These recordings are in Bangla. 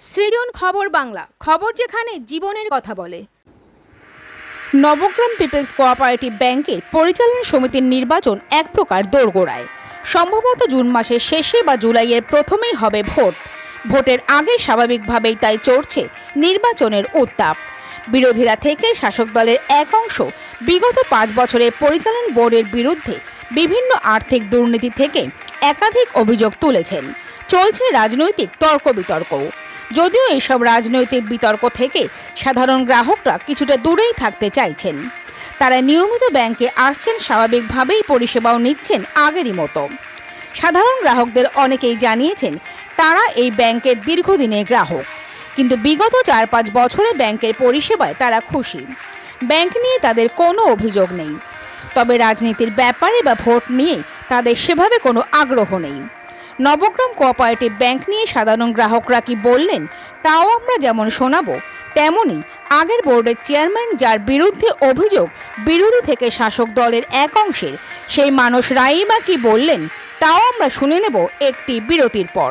সৃজন খবর বাংলা, খবর যেখানে জীবনের কথা বলে। নবগ্রাম পিপলস কোঅপারেটিভ ব্যাংকের পরিচালন সমিতির নির্বাচন এক প্রকার দোরগোড়ায়। সম্ভবত জুন মাসের শেষে বা জুলাইয়ের প্রথমেই হবে ভোট। ভোটের আগে স্বাভাবিকভাবেই তাই চড়ছে নির্বাচনের উত্তাপ। বিরোধীরা থেকে শাসক দলের এক অংশ বিগত পাঁচ বছরের পরিচালন বোর্ডের বিরুদ্ধে বিভিন্ন আর্থিক দুর্নীতি থেকে একাধিক অভিযোগ তুলেছেন। চলছে রাজনৈতিক তর্ক বিতর্কও। যদিও এসব রাজনৈতিক বিতর্ক থেকে সাধারণ গ্রাহকরা কিছুটা দূরেই থাকতে চাইছেন। তারা নিয়মিত ব্যাংকে আসছেন, স্বাভাবিকভাবেই পরিষেবাও নিচ্ছেন আগেরই মতো। সাধারণ গ্রাহকদের অনেকেই জানিয়েছেন, তারা এই ব্যাংকের দীর্ঘদিনের গ্রাহক। কিন্তু বিগত চার পাঁচ বছরে ব্যাংকের পরিষেবায় তারা খুশি। ব্যাংক নিয়ে তাদের কোনো অভিযোগ নেই। তবে রাজনীতির ব্যাপারে বা ভোট নিয়ে তাদের সেভাবে কোনো আগ্রহ নেই। নবগ্রাম কোঅপারেটিভ ব্যাংক নিয়ে সাধারণ গ্রাহকরা কি বললেন, তাও আমরা যেমন শোনাবো তেমনই আগের বোর্ডের চেয়ারম্যান যার বিরুদ্ধে অভিযোগ বিরোধী থেকে শাসক দলের এক অংশের, সেই মানুষ রাইমা কি বললেন, তাও আমরা শুনে নেব একটি বিরতির পর।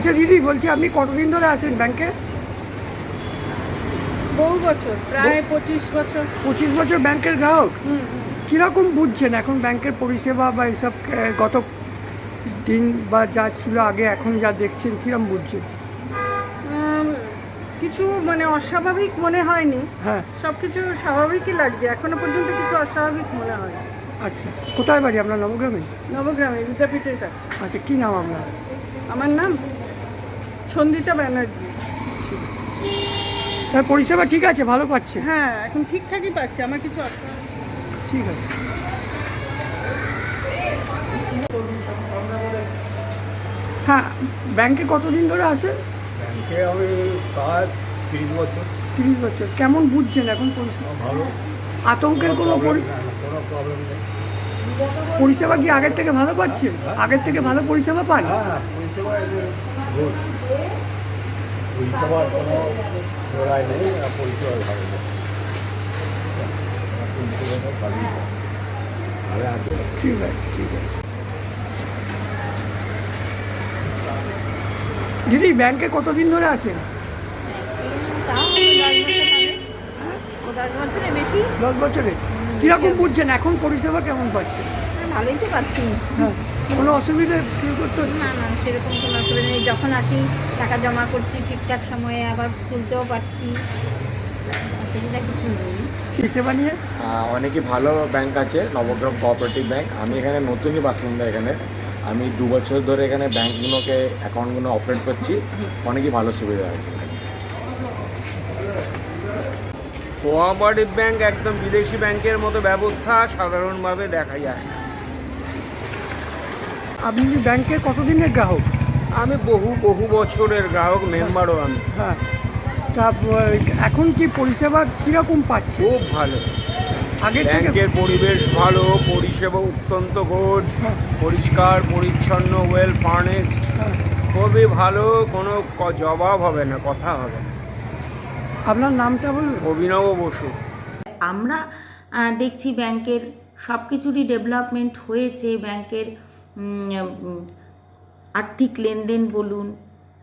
আচ্ছা দিদি বলছি আপনি কতদিন ধরে আসেন ব্যাংকে? বহু বছর প্রায় পঁচিশ বছর। পঁচিশ বছর ব্যাংকের গ্রাহক? কীরকম বুঝছেন এখন ব্যাংকের পরিষেবা বা এসব গত দিন বা যা ছিল আগে এখন যা দেখছেন কীরকম বুঝছেন? কিছু মানে অস্বাভাবিক মনে হয়নি। হ্যাঁ। সব কিছু স্বাভাবিকই লাগছে। এখনও পর্যন্ত কিছু অস্বাভাবিক মনে হয় আচ্ছা কোথায় বাড়ি? আপনার নবগ্রামে? নবগ্রামে বিদ্যাপীঠের কাছে। আচ্ছা কী নাম আপনার? আমার নাম ছন্দিতা ব্যানার্জি। তার পরিষেবা ঠিক আছে ভালো পাচ্ছে। হ্যাঁ এখন ঠিকঠাকই পাচ্ছে আমার কিছু ঠিক আছে। হ্যাঁ ব্যাংকে কতদিন ধরে আসেন ব্যাংকে আমি প্রায় তিরিশ বছর। তিরিশ বছর। কেমন বুঝছেন এখন পরিষেবা? ভালো। আতঙ্কের কোনো নেই। পরিষেবা কি আগের থেকে ভালো পাচ্ছে? আগের থেকে ভালো পরিষেবা পান? হ্যাঁ পরিষেবা গুড পরিষেবার কোনো লড়াই নেই আর ভালো নেই ভালোই ঠিক আছে ঠিক আছে দিদি ব্যাংকে কতদিন ধরে আছেন? বছরে দশ বছরে। কীরকম বুঝছেন? এখন পরিষেবা কেমন পাচ্ছেন ভালোই তো পাচ্ছি। হ্যাঁ। কোনো অসুবিধে ফিল করতে না না সেরকম কোনো অসুবিধা নেই। যখন আসি টাকা জমা করছি ঠিকঠাক সময়ে আবার তুলতেও পারছি। অসুবিধা কিছু নেই। পরিষেবা নিয়ে? অনেকই ভালো ব্যাংক আছে নবগ্রাম কোঅপারেটিভ ব্যাংক আমি এখানে নতুনই বাসিন্দা এখানে। আমি দু বছর ধরে এখানে ব্যাংকগুলোকে অ্যাকাউন্টগুলো অপারেট করছি। অনেকই ভালো সুবিধা আছে। কোঅপারেটিভ ব্যাংক একদম বিদেশি ব্যাংকের মতো ব্যবস্থা সাধারণভাবে দেখা যায়। আপনি কি ব্যাংকের কতদিনের গ্রাহক? আমি বহু বহু বছরের গ্রাহক মেম্বারও আমি। হ্যাঁ। তা এখন কি পরিষেবা কীরকম পাচ্ছি? খুব ভালো। আগে ব্যাংকের পরিবেশ ভালো পরিষেবা অত্যন্ত গুড পরিষ্কার পরিচ্ছন্ন ওয়েল ফার্নেসড হ্যাঁ। খুবই ভালো কোনো জবাব হবে না কথা হবে না। আপনার নামটা বলুন। অভিনব বসু। আমরা দেখছি ব্যাংকের সব কিছুরই ডেভেলপমেন্ট হয়েছে ব্যাংকের আর্থিক লেনদেন বলুন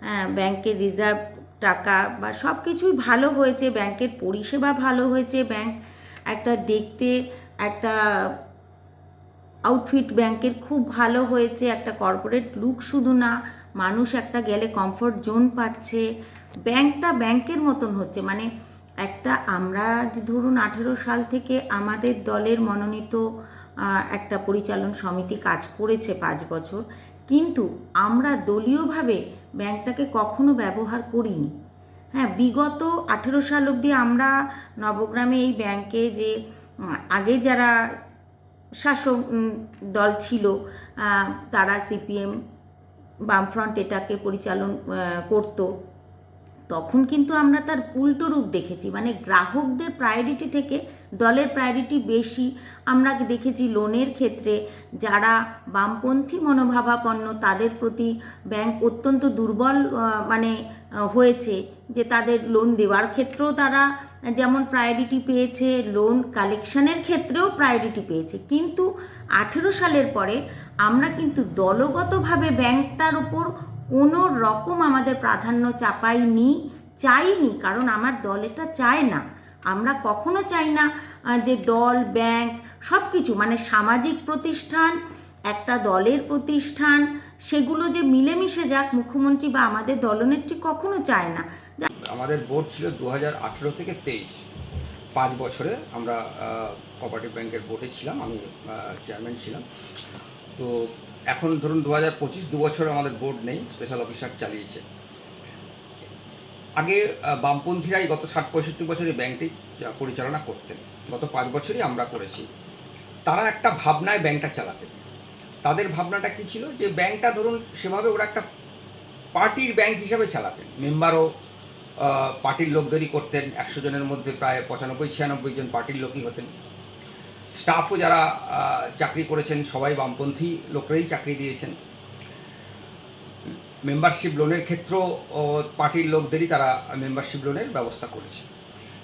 হ্যাঁ ব্যাংকের রিজার্ভ টাকা বা সব কিছুই ভালো হয়েছে, ব্যাংকের পরিষেবা ভালো হয়েছে, ব্যাংক একটা দেখতে, একটা আউটফিট ব্যাংকের খুব ভালো হয়েছে, একটা কর্পোরেট লুক শুধু না, মানুষ একটা গেলে কমফোর্ট জোন পাচ্ছে। ব্যাংকটা ব্যাংকের মতন হচ্ছে মানে একটা আমরা ধরুন আঠেরো সাল থেকে আমাদের দলের মনোনীত একটা পরিচালন সমিতি কাজ করেছে পাঁচ বছর। কিন্তু আমরা দলীয়ভাবে ব্যাংকটাকে কখনো ব্যবহার করিনি। হ্যাঁ বিগত আঠেরো সাল অবধি আমরা নবগ্রামে এই ব্যাংকে যে আগে যারা শাসক দল ছিল তারা সিপিএম বামফ্রন্ট এটাকে পরিচালন করতো। তখন কিন্তু আমরা তার উল্টো রূপ দেখেছি। মানে গ্রাহকদের প্রায়োরিটি থেকে দলের প্রায়োরিটি বেশি। আমরা দেখেছি লোনের ক্ষেত্রে যারা বামপন্থী মনোভাবাপন্ন, তাদের প্রতি ব্যাংক অত্যন্ত দুর্বল মানে হয়েছে যে তাদের লোন দেওয়ার ক্ষেত্রেও তারা যেমন প্রায়োরিটি পেয়েছে লোন কালেকশনের ক্ষেত্রেও প্রায়োরিটি পেয়েছে। কিন্তু আঠেরো সালের পরে আমরা কিন্তু দলগতভাবে ব্যাংকটার ওপর কোনো রকম আমাদের প্রাধান্য চাপাইনি, চাইনি, কারণ আমার দল এটা চায় না। আমরা কখনো চাই না যে দল ব্যাংক সব কিছু মানে সামাজিক প্রতিষ্ঠান, একটা দলের প্রতিষ্ঠান, সেগুলো যে মিলেমিশে যাক, মুখ্যমন্ত্রী বা আমাদের দলনেত্রী কখনো চায় না। আমাদের বোর্ড ছিল দু হাজার আঠেরো থেকে তেইশ। পাঁচ বছরে আমরা কোঅপারেটিভ ব্যাংকের বোর্ডে ছিলাম, আমি চেয়ারম্যান ছিলাম। তো এখন ধরুন দু হাজার পঁচিশ দু বছর আমাদের বোর্ড নেই স্পেশাল অফিসার চালিয়েছে। আগে বামপন্থীরাই গত ষাট পঁয়ষট্টি বছরে ব্যাংকটি পরিচালনা করতেন। গত পাঁচ বছরই আমরা করেছি। তারা একটা ভাবনায় ব্যাংকটা চালাতেন। তাদের ভাবনাটা কী ছিল? যে ব্যাংকটা ধরুন, সেভাবে ওরা একটা পার্টির ব্যাংক হিসাবে চালাতেন। মেম্বারও পার্টির লোকদেরই করতেন। একশো জনের মধ্যে প্রায় পঁচানব্বই, ছিয়ানব্বই জন পার্টির লোকই হতেন। স্টাফও যারা চাকরি করেছেন, সবাই বামপন্থী লোকরাই চাকরি দিয়েছেন। মেম্বারশিপ লোনের ক্ষেত্রেও পার্টির লোকদেরই তারা মেম্বারশিপ লোনের ব্যবস্থা করেছে।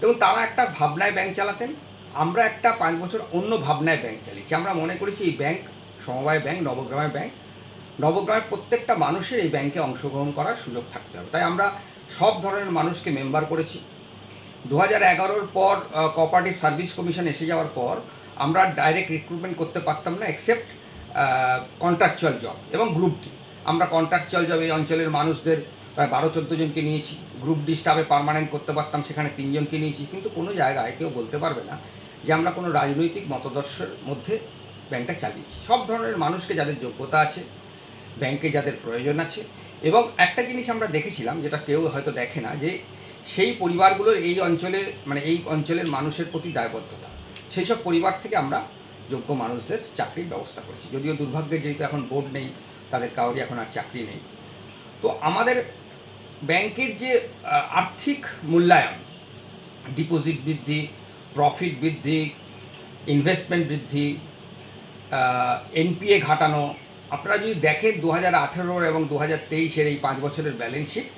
এবং তারা একটা ভাবনায় ব্যাংক চালাতেন, আমরা একটা পাঁচ বছর অন্য ভাবনায় ব্যাংক চালিয়েছি। আমরা মনে করেছি এই ব্যাংক সমবায় ব্যাংক নবগ্রামের ব্যাংক নবগ্রামের প্রত্যেকটা মানুষের এই ব্যাংকে অংশগ্রহণ করার সুযোগ থাকতে হবে। তাই আমরা সব ধরনের মানুষকে মেম্বার করেছি। দু হাজার এগারোর পর কোঅপারেটিভ সার্ভিস কমিশন এসে যাওয়ার পর, আমরা ডাইরেক্ট রিক্রুটমেন্ট করতে পারতাম না এক্সেপ্ট কন্ট্রাকচুয়াল জব এবং গ্রুপ ডি আমরা কন্ট্রাকচুয়াল জব এই অঞ্চলের মানুষদের প্রায় বারো, চোদ্দ জনকে নিয়েছি গ্রুপ ডি স্টাফে পার্মানেন্ট করতে পারতাম, সেখানে তিনজনকে নিয়েছি, কিন্তু কোনো জায়গায় কেউ বলতে পারবে না যে আমরা কোনো রাজনৈতিক মতাদর্শের মধ্যে ব্যাংকটা চালিয়েছি। সব ধরনের মানুষকে যাদের যোগ্যতা আছে, ব্যাংকে যাদের প্রয়োজন আছে, এবং একটা জিনিস আমরা দেখেছিলাম যেটা কেউ হয়তো দেখে না যে সেই পরিবারগুলোর এই অঞ্চলে মানে এই অঞ্চলের মানুষের প্রতি দায়বদ্ধতা। সেই সব পরিবার থেকে আমরা যোগ্য মানুষদের চাকরির ব্যবস্থা করেছি। যদিও দুর্ভাগ্যের যেহেতু এখন বোর্ড নেই তাদের কাউরই এখন আর চাকরি নেই। তো আমাদের ব্যাংকের যে আর্থিক মূল্যায়ন, ডিপোজিট বৃদ্ধি, প্রফিট বৃদ্ধি, ইনভেস্টমেন্ট বৃদ্ধি এনপিএ ঘাটানো, আপনারা যদি দেখেন দু হাজার আঠেরোর এবং দু হাজার তেইশের এই পাঁচ বছরের ব্যালেন্স শিট,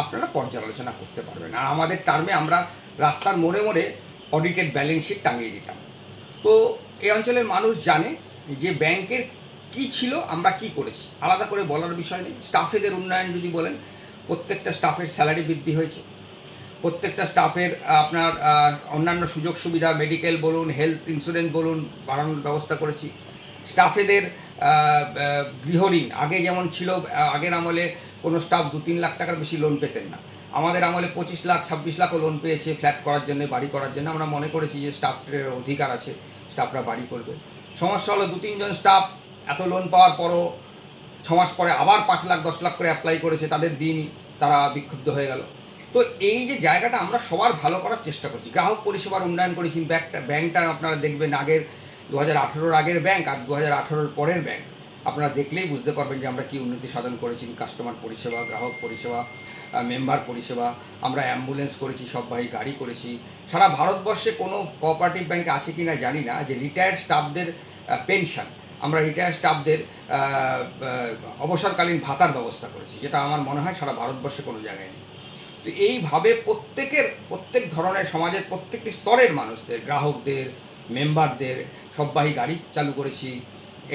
আপনারা পর্যালোচনা করতে পারবেন। আর আমাদের টার্মে আমরা রাস্তার মোড়ে মোড়ে অডিটেড ব্যালেন্স শিট টাঙিয়ে দিতাম। তো এই অঞ্চলের মানুষ জানে যে ব্যাংকের কি ছিল, আমরা কি করেছি? আলাদা করে বলার বিষয় নেই। স্টাফেদের উন্নয়ন যদি বলেন, প্রত্যেকটা স্টাফের স্যালারি বৃদ্ধি হয়েছে। প্রত্যেকটা স্টাফের আপনার অন্যান্য সুযোগ সুবিধা মেডিকেল বলুন হেলথ ইন্স্যুরেন্স বলুন, বাড়ানোর ব্যবস্থা করেছি। স্টাফেদের গৃহঋণ আগে যেমন ছিল আগের আমলে কোনো স্টাফ দু তিন লাখ টাকার বেশি লোন পেতেন না। আমাদের আমলে পঁচিশ লাখ, ছাব্বিশ লাখও লোন পেয়েছে ফ্ল্যাট করার জন্য, বাড়ি করার জন্য। আমরা মনে করেছি যে স্টাফের অধিকার আছে স্টাফরা বাড়ি করবে। সমস্যা হলো দু তিনজন স্টাফ এত লোন পাওয়ার পরও ছ মাস পরে আবার পাঁচ লাখ, দশ লাখ করে অ্যাপ্লাই করেছে, তাদের দিনই তারা বিক্ষুব্ধ হয়ে গেল। তো এই যে জায়গাটা আমরা সবার ভালো করার চেষ্টা করছি। গ্রাহক পরিষেবার উন্নয়ন করেছি ব্যাংকটা ব্যাংকটা আপনারা দেখবেন আগের দু হাজার আগের ব্যাংক আর দু হাজার পরের ব্যাংক। আপনারা দেখলেই বুঝতে পারবেন যে আমরা কি উন্নতি সাধন করেছি কাস্টমার পরিষেবা, গ্রাহক পরিষেবা মেম্বার পরিষেবা। আমরা অ্যাম্বুলেন্স করেছি সববাহী গাড়ি করেছি। সারা ভারতবর্ষে কোনো কোঅপারেটিভ ব্যাংকে আছে কি না জানি না, যে রিটায়ার্ড স্টাফদের পেনশন আমরা রিটায়ার স্টাফদের অবসরকালীন ভাতার ব্যবস্থা করেছি, যেটা আমার মনে হয় সারা ভারতবর্ষে কোনো জায়গায় নেই। তো এইভাবে প্রত্যেকের, প্রত্যেক ধরনের সমাজের, প্রত্যেকটি স্তরের মানুষদের, গ্রাহকদের মেম্বারদের সববাহী গাড়ি চালু করেছি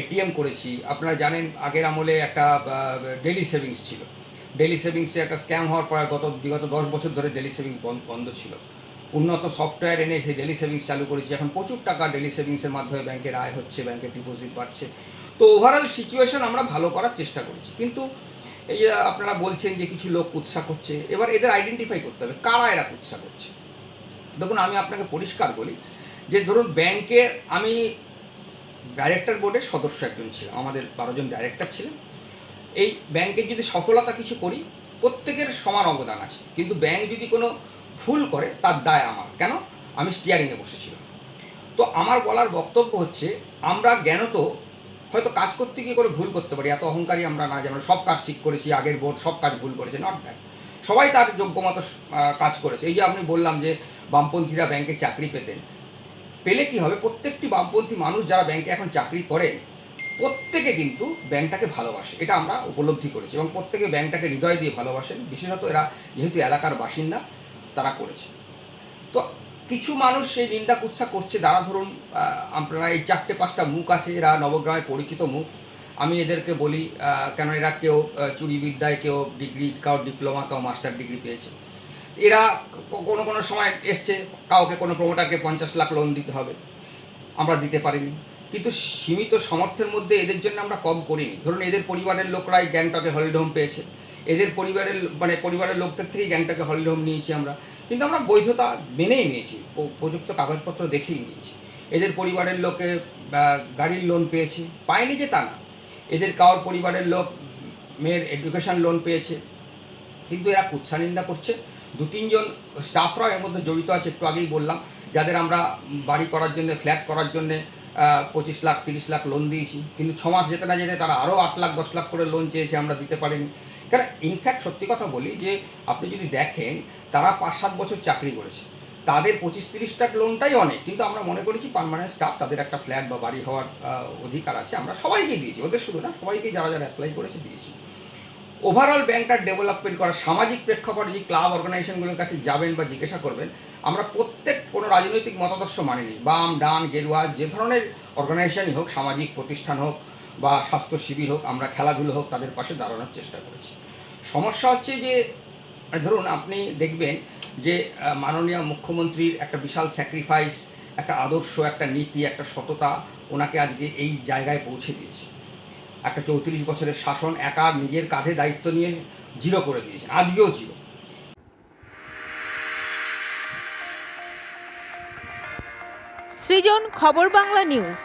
এটিএম করেছি। আপনারা জানেন, আগের আমলে একটা ডেলি সেভিংস ছিল। ডেলি সেভিংসে একটা স্ক্যাম হওয়ার পর গত, বিগত দশ বছর ধরে ডেলি সেভিংস বন্ধ ছিল। উন্নত সফটওয়্যার এনে সেই ডেলি সেভিংস চালু করেছি। এখন প্রচুর টাকা ডেলি সেভিংসের মাধ্যমে ব্যাংকের আয় হচ্ছে ব্যাংকের ডিপোজিট বাড়ছে। তো ওভারঅল সিচুয়েশন আমরা ভালো করার চেষ্টা করেছি। কিন্তু এই আপনারা বলছেন যে কিছু লোক কুৎসা করছে, এবার এদের আইডেন্টিফাই করতে হবে, কারা এরা কুৎসা করছে? দেখুন, আমি আপনাকে পরিষ্কার বলি যে ধরুন ব্যাংকের আমি ডাইরেক্টর বোর্ডের সদস্য একজন ছিলাম, আমাদের বারোজন ডাইরেক্টর ছিলেন। এই ব্যাংকের যদি সফলতা কিছু করি, প্রত্যেকের সমান অবদান আছে। কিন্তু ব্যাংক যদি কোনো ভুল করে তার দায় আমার। কেন? আমি স্টিয়ারিংয়ে বসেছিলাম। তো আমার বলার বক্তব্য হচ্ছে, আমরা জ্ঞানত হয়তো কাজ করতে গিয়ে করে ভুল করতে পারি, এত অহংকারী আমরা না যে আমরা সব কাজ ঠিক করেছি, আগের বোর্ড সব কাজ ভুল করেছে নট দ্যাট সবাই তার যোগ্য মতো কাজ করেছে। এই যে আপনি বললাম যে, বামপন্থীরা ব্যাংকে চাকরি পেতেন। পেলে কি হবে? প্রত্যেকটি বামপন্থী মানুষ যারা ব্যাংকে এখন চাকরি করেন প্রত্যেকে কিন্তু ব্যাংকটাকে ভালোবাসে। এটা আমরা উপলব্ধি করেছি এবং প্রত্যেকে ব্যাংকটাকে হৃদয় দিয়ে ভালোবাসেন। বিশেষত এরা যেহেতু এলাকার বাসিন্দা তারা করেছে। তো কিছু মানুষ সেই নিন্দা কুৎসা করছে। যারা ধরুন আপনারা এই চারটে, পাঁচটা মুখ আছে এরা নবগ্রামে পরিচিত মুখ। আমি এদেরকে বলি কেন এরা কেউ চুরিবিদ্যায় কেউ ডিগ্রি কাউ ডিপ্লোমা কেউ মাস্টার ডিগ্রি পেয়েছে। এরা কোনো কোনো সময় এসছে, কাউকে কোনো প্রমোটারকে পঞ্চাশ লাখ লোন দিতে হবে। আমরা দিতে পারিনি। কিন্তু সীমিত সামর্থ্যের মধ্যে এদের জন্য আমরা কম করিনি। ধরুন, এদের পরিবারের লোকরাই গ্যাংটকে হলিডে হোম পেয়েছে। এদের পরিবারের মানে পরিবারের লোকদের থেকেই গ্যাংটাকে হলিডে হোম নিয়েছি আমরা। কিন্তু আমরা বৈধতা মেনেই নিয়েছি। উপযুক্ত কাগজপত্র দেখেই নিয়েছি। এদের পরিবারের লোকে গাড়ির লোন পেয়েছে। পায়নি যে তা না। এদের কারোর পরিবারের লোক, মেয়ের এডুকেশন লোন পেয়েছে। কিন্তু এরা কুৎসা নিন্দা করছে। দু তিনজন স্টাফরাও এর মধ্যে জড়িত আছে, একটু আগেই বললাম। যাদের আমরা বাড়ি করার জন্য ফ্ল্যাট করার জন্য পঁচিশ লাখ, তিরিশ লাখ লোন দিয়েছি। কিন্তু ছ মাস যেতে না যেতে তারা আরও আট লাখ, দশ লাখ করে লোন চেয়েছে, আমরা দিতে পারিনি। কারণ ইনফ্যাক্ট সত্যি কথা বলি যে, আপনি যদি দেখেন, তারা পাঁচ সাত বছর চাকরি করেছে। তাদের পঁচিশ, তিরিশ লাখ লোনটাই অনেক, কিন্তু আমরা মনে করেছি পার্মানেন্ট স্টাফ তাদের একটা ফ্ল্যাট বা বাড়ি হওয়ার অধিকার আছে। আমরা সবাইকেই দিয়েছি, ওদের শুধু না সবাইকেই যারা যারা অ্যাপ্লাই করেছে দিয়েছি। ওভারঅল ব্যাংকটার ডেভেলপমেন্ট করা সামাজিক প্রেক্ষাপটে যে ক্লাব অর্গানাইজেশনগুলোর কাছে যাবেন বা জিজ্ঞাসা করবেন আমরা প্রত্যেক কোনো রাজনৈতিক মতাদর্শ মানিনি। বাম, ডান, গেরুয়া, যে ধরনের অর্গানাইজেশনই হোক, সামাজিক প্রতিষ্ঠান হোক বা স্বাস্থ্য শিবির হোক, আমরা খেলাধুলো হোক, তাদের পাশে দাঁড়ানোর চেষ্টা করেছি। সমস্যা হচ্ছে যে ধরুন আপনি দেখবেন যে মাননীয় মুখ্যমন্ত্রীর একটা বিশাল স্যাক্রিফাইস একটা আদর্শ, একটা নীতি, একটা সততা ওনাকে আজকে এই জায়গায় পৌঁছে দিয়েছে। একটা চৌত্রিশ বছরের শাসন একা নিজের কাঁধে দায়িত্ব নিয়ে জিরো করে দিয়েছে। আজকেও জিরো। সৃজন খবর বাংলা নিউজ।